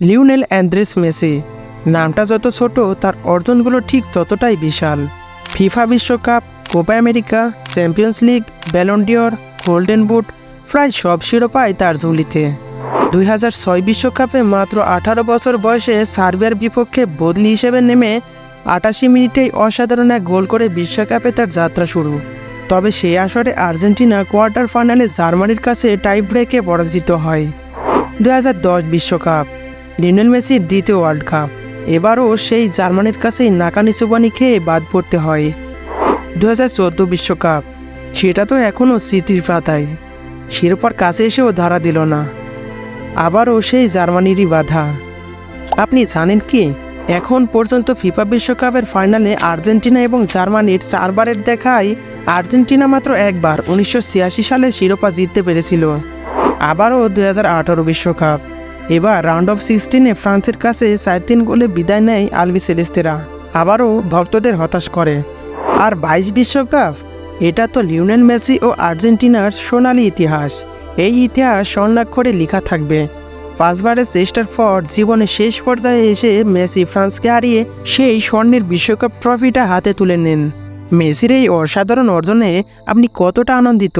Lionel অ্যান্দ্রেস Messi. নামটা যত ছোট, তার অর্জনগুলো ঠিক ততটাই বিশাল। ফিফা বিশ্বকাপ, Copa America, Champions League Ballon d'Or golden boot, প্রায় সব শিরোপাই তার ঝুলিতে। দুই হাজার ছয় বিশ্বকাপে মাত্র আঠারো বছর বয়সে সার্বিয়ার বিপক্ষে বদলি হিসেবে নেমে আটাশি মিনিটেই অসাধারণ এক গোল করে বিশ্বকাপে তার যাত্রা শুরু। তবে সেই আসরে আর্জেন্টিনা কোয়ার্টার ফাইনালে জার্মানির কাছে টাই ব্রেকে পরাজিত হয়। দু বিশ্বকাপ। লিওনেল মেসির দ্বিতীয় ওয়ার্ল্ড কাপ এবারও সেই জার্মানির কাছেই নাকানি চুবানি খেয়ে বাদ পড়তে হয়। দু বিশ্বকাপ, সেটা তো এখনও স্মৃতির পাতায়। শিরোপার কাছে এসেও ধারা দিল না। আবারও সেই জার্মানিরই বাধা। আপনি জানেন কি? এখন পর্যন্ত ফিফা বিশ্বকাপের ফাইনালে আর্জেন্টিনা এবং জার্মানির চারবারের দেখায় আর্জেন্টিনা মাত্র একবার উনিশশো ছিয়াশি সালে শিরোপা জিততে পেরেছিল। আবারও দু বিশ্বকাপ। এবার রাউন্ড অফ সিক্সটিনে ফ্রান্সের কাছে চার তিন গোলে বিদায় নেয় আলবি সেলেস্তেরা। আবারও ভক্তদের হতাশ করে। আর বাইশ বিশ্বকাপ, এটা তো লিওনেল মেসি ও আর্জেন্টিনার সোনালি ইতিহাস। এই ইতিহাস স্বর্ণাক্ষরে লেখা থাকবে। পাঁচবারের চেষ্টার পর জীবনের শেষ পর্যায়ে এসে মেসি ফ্রান্সকে হারিয়ে সেই স্বর্ণের বিশ্বকাপ ট্রফিটা হাতে তুলে নেন। মেসির এই অসাধারণ অর্জনে আপনি কতটা আনন্দিত?